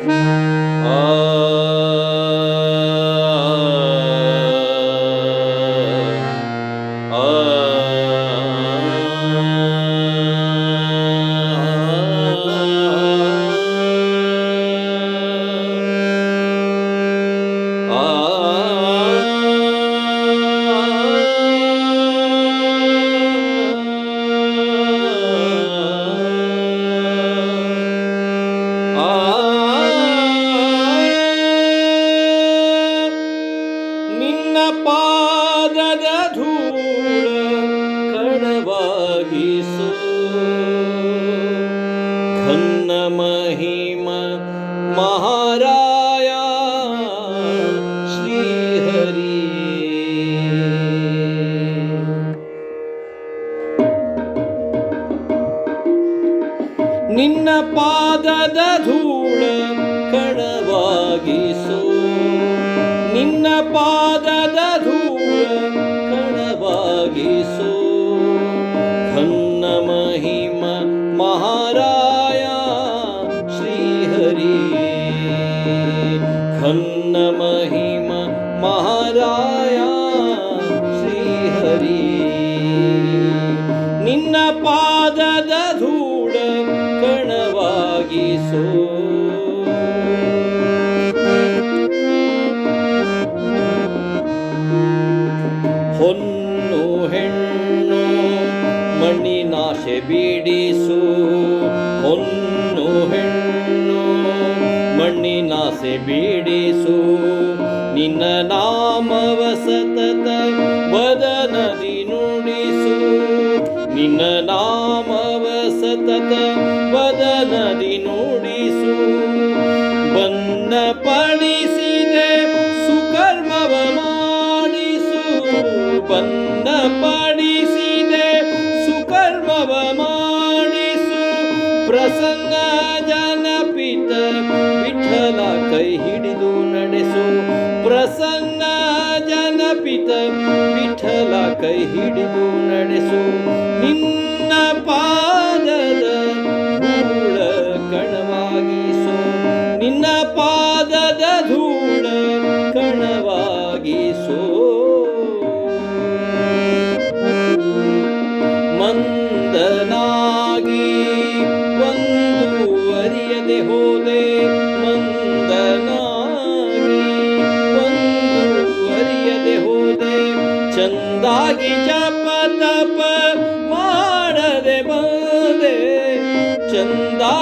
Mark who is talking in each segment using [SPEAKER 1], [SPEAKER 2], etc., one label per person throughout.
[SPEAKER 1] Oh. ನಿನ್ನ ಪಾದದ ಧೂಳ ಮಣ್ಣಿನಾಸೆ ಬಿಡಿಸು. ನಿನ್ನ ನಾಮವ ಸತತ ವದನದಿ ನುಡಿಸು. ನಿನ್ನ ನಾಮವ ಸತತ ವದನದಿ ನುಡಿಸು. ಬಂದ ಪಡಿಸಿದೆ ಸುಕರ್ಮವ ಮಾಡಿಸು. ಬಂದ ಪಡಿಸಿದೆ ಪ್ರಸಂಗ ಜನಪಿತ ವಿಠಲ ಕೈ ಹಿಡಿದು ನಡೆಸು. ಪ್ರಸನ್ನ ಜನಪಿತ ವಿಠಲ ಕೈ ಹಿಡಿದು ನಡೆಸು. ನಿನ್ನ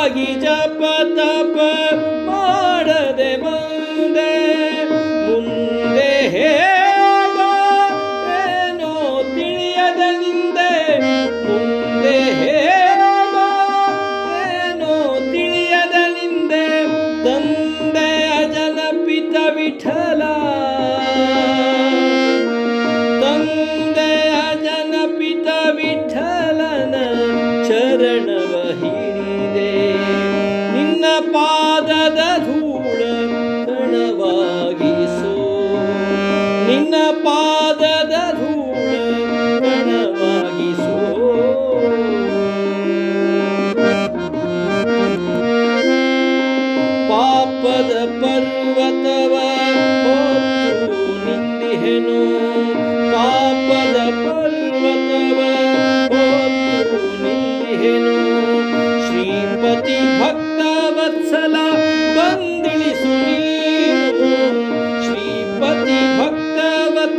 [SPEAKER 1] ಚಂದಾಗಿ ಜಪ ತಪ ಮಾಡದೆ ಬಂದೆ ಮುಂದೆ ಹೇಗೋ ಏನೋ ತಿಳಿಯದ ನಿಂದೆ ಮುಂದೆ ಹೇಗೋ ಏನೋ ತಿಳಿಯದ ನಿಂದೆ ತಂದೆಯ ಜನಪಿತ ವಿಠಲ ತಂದೆಯ ಜನಪಿತ ವಿಠಲನ ಚರಣವ न पा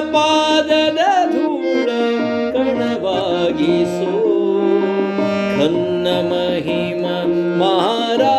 [SPEAKER 1] ಪಾದದ ಧೂಳ ಕಣವಾಗಿಸೋ. ಕನ್ನ ಮಹಿಮ ಮಹಾರ